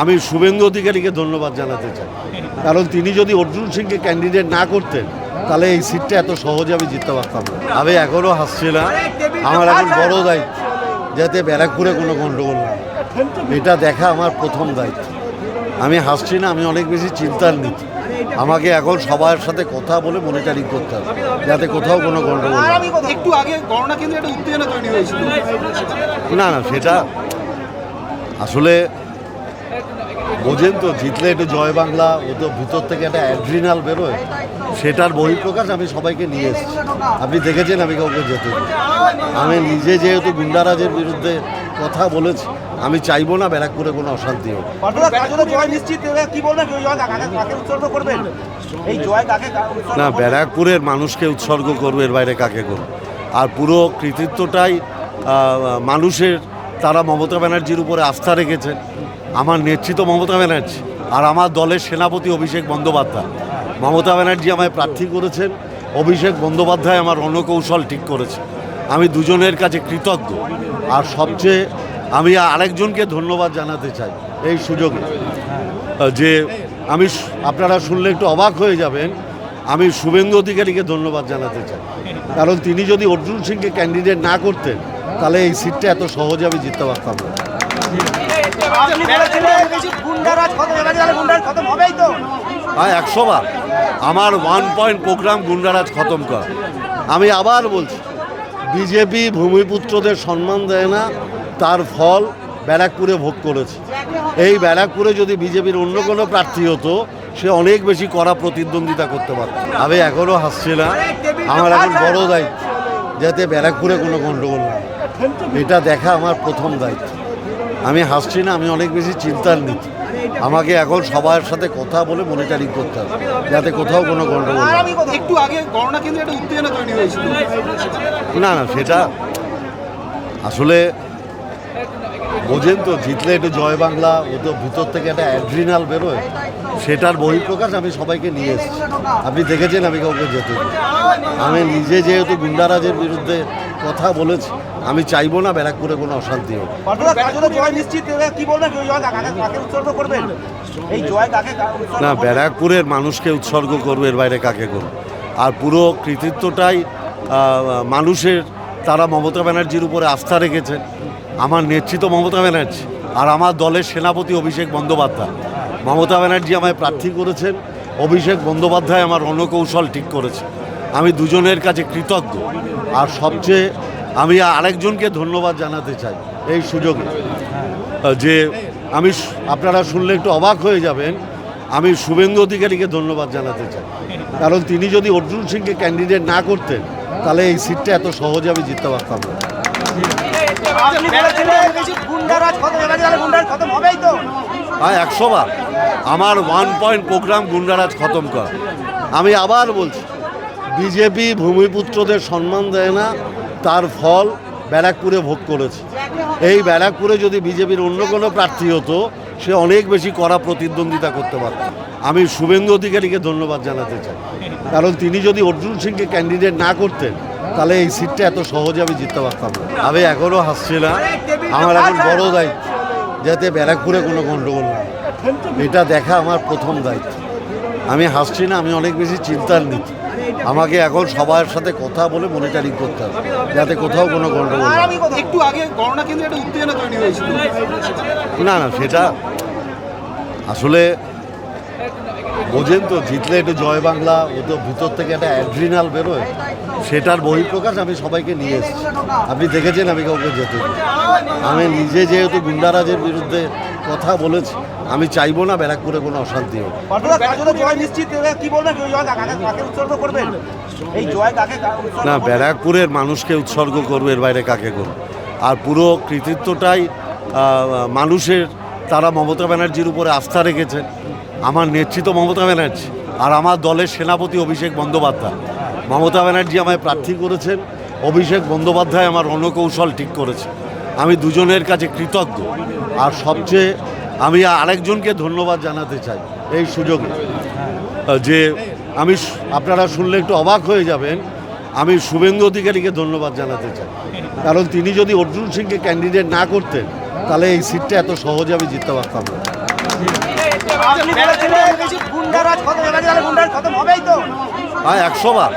আমি শুভেন্দু অধিকারীকে ধন্যবাদ জানাতে চাই। কারণ তিনি যদি অর্জুন সিংকে ক্যান্ডিডেট না করতেন তাহলে এই সিটটা এত সহজে আমি জিততে পারতাম না। আমি এখনও হাসছি না আমার এখন বড় দায়িত্ব যাতে ব্যারাকপুরে কোনো গণ্ডগোল না এটা দেখা আমার প্রথম দায়িত্ব। আমি হাসছি না আমি অনেক বেশি চিন্তার নীতি। আমাকে এখন সবার সাথে কথা বলে মনিটারিং করতে হবে যাতে কোথাও কোনো গণ্ডগোল একটু আগে গণনা কেন্দ্রে একটা উত্তেজনা তৈরি হয়েছিল। না না সেটা আসলে বোঝেন তো জিতলে একটু জয় বাংলা ও তো ভিতর থেকে একটা অ্যাড্রিনাল বেরোয়। সেটার বহিঃপ্রকাশ আমি সবাইকে নিয়ে এসেছি। আপনি দেখেছেন আমি কাউকে যেতে আমি নিজে যেহেতু গুন্ডারাজের বিরুদ্ধে কথা বলেছি আমি চাইব না ব্যারাকপুরে কোনো অশান্তি হোক। না ব্যারাকপুরের মানুষকে উৎসর্গ করবে এর বাইরে কাকে করবে? আর পুরো কৃতিত্বটাই মানুষের তারা মমতা ব্যানার্জির উপরে আস্থা রেখেছেন আমার নেতৃত্ব মমতা ব্যানার্জি আর আমার দলের সেনাপতি অভিষেক বন্দ্যোপাধ্যায়। মমতা ব্যানার্জি আমায় প্রার্থী করেছেন, অভিষেক বন্দ্যোপাধ্যায় আমার রণকৌশল ঠিক করেছে আমি দুজনের কাছে কৃতজ্ঞ। আর সবচেয়ে আমি আরেকজনকে ধন্যবাদ জানাতে চাই এই সুযোগে, যে আমি আপনারা শুনলে একটু অবাক হয়ে যাবেন, আমি শুভেন্দু অধিকারীকে ধন্যবাদ জানাতে চাই। কারণ তিনি যদি অর্জুন সিংকে ক্যান্ডিডেট না করতেন, তাহলে এই সিটটা এত সহজে আমি জিততে পারতাম না। হ্যাঁ একশো বার আমার ওয়ান পয়েন্ট প্রোগ্রাম গুন্ডারাজ খতম কর। আমি আবার বলছি বিজেপি ভূমিপুত্রদের সম্মান দেয় না, তার ফল ব্যারাকপুরে ভোগ করেছে। এই ব্যারাকপুরে যদি বিজেপির অন্য কোনো প্রার্থী হতো, সে অনেক বেশি কড়া প্রতিদ্বন্দ্বিতা করতে পারত। আমি এখনও হাসছি না। আমার এখন বড় দায়িত্ব, যাতে ব্যারাকপুরে কোনো গণ্ডগোল না এটা দেখা আমার প্রথম দায়িত্ব। আমি হাসছি না আমি অনেক বেশি চিন্তার নীতি। আমাকে এখন সবার সাথে কথা বলে মনিটারিং করতে হবে যাতে কোথাও কোনো গণ্ডগোল না একটু আগে গণনা কেন্দ্রে একটা উত্তেজনা তৈরি হয়েছিল। না না সেটা আসলে বোঝেন তো জিতলে একটু জয় বাংলা ও তো ভিতর থেকে একটা অ্যাড্রিনাল বেরোয়। সেটার বহিঃপ্রকাশ আমি সবাইকে নিয়ে এসেছি। আপনি দেখেছেন আমি কাউকে যেতে আমি নিজে যেহেতু গুন্ডারাজের বিরুদ্ধে কথা বলেছি। আমি চাইব না ব্যারাকপুরে কোনো অশান্তি হোক। না ব্যারাকপুরের মানুষকে উৎসর্গ করবে এর বাইরে কাকে করবে? আর পুরো কৃতিত্বটাই মানুষের তারা মমতা ব্যানার্জির উপরে আস্থা রেখেছেন আমার নেতৃত্ব মমতা ব্যানার্জি আর আমার দলের সেনাপতি অভিষেক বন্দ্যোপাধ্যায়। মমতা ব্যানার্জি আমায় প্রার্থী করেছেন অভিষেক বন্দ্যোপাধ্যায় আমার রণকৌশল ঠিক করেছে। আমি দুজনের কাছে কৃতজ্ঞ। আর সবচেয়ে আমি আরেকজনকে ধন্যবাদ জানাতে চাই, এই সুযোগে যে আমি আপনারা শুনলে একটু অবাক হয়ে যাবেন, আমি শুভেন্দু অধিকারীকে ধন্যবাদ জানাতে চাই। কারণ তিনি যদি অর্জুন সিংকে ক্যান্ডিডেট না করতেন, তাহলে এই সিটটা এত সহজে আমি জিততে পারতাম না। হ্যাঁ একশো বার, আমার ওয়ান পয়েন্ট প্রোগ্রাম গুন্ডারাজ খতম কর। আমি আবার বলছি বিজেপি ভূমিপুত্রদের সম্মান দেয় না, তার ফল ব্যারাকপুরে ভোগ করেছে। এই ব্যারাকপুরে যদি বিজেপির অন্য কোনো প্রার্থী হতো, সে অনেক বেশি কড়া প্রতিদ্বন্দ্বিতা করতে পারত। আমি শুভেন্দু অধিকারীকে ধন্যবাদ জানাতে চাই। কারণ তিনি যদি অর্জুন সিংকে ক্যান্ডিডেট না করতেন, তাহলে এই সিটটা এত সহজে আমি জিততে পারতাম না। আমি এখনও হাসছি না। আমার এখন বড় দায়িত্ব যাতে ব্যারাকপুরে কোনো গণ্ডগোল না এটা দেখা আমার প্রথম দায়িত্ব। আমি হাসছি না, আমি অনেক বেশি চিন্তার নীতি। আমাকে এখন সবার সাথে কথা বলে মনিটারিং করতে হবে যাতে কোথাও কোনো গণ্ডগোল না একটু আগে গণনা কেন্দ্রে একটা উত্তেজনা তৈরি হয়েছিল। না না সেটা আসলে বোঝেন তো জিতলে একটু জয় বাংলা ও তো ভিতর থেকে একটা অ্যাড্রিনাল বেরোয় সেটার বহিঃপ্রকাশ আমি সবাইকে নিয়ে এসেছি। আপনি দেখেছেন আমি কাউকে যেতে আমি নিজে যেহেতু গুন্ডারাজের বিরুদ্ধে কথা বলেছি আমি চাইব না ব্যারাকপুরে কোনো অশান্তি হোক। না ব্যারাকপুরের মানুষকে উৎসর্গ করবে এর বাইরে কাকে করবে? আর পুরো কৃতিত্বটাই মানুষের তারা মমতা ব্যানার্জির উপরে আস্থা রেখেছেন আমার নেতৃত্ব মমতা ব্যানার্জি আর আমার দলের সেনাপতি অভিষেক বন্দ্যোপাধ্যায়। মমতা ব্যানার্জি আমায় প্রার্থী করেছেন অভিষেক বন্দ্যোপাধ্যায় আমার রণকৌশল ঠিক করেছে। আমি দুজনের কাছে কৃতজ্ঞ। আর সবচেয়ে আমি আরেকজনকে ধন্যবাদ জানাতে চাই এই সুযোগে। যে আমি আপনারা শুনলে একটু অবাক হয়ে যাবেন আমি শুভেন্দু অধিকারীকে ধন্যবাদ জানাতে চাই। কারণ তিনি যদি অর্জুন সিংকে ক্যান্ডিডেট না করতেন তাহলে এই সিটটা এত সহজে আমি জিততে পারতাম না। হ্যাঁ একশো বার।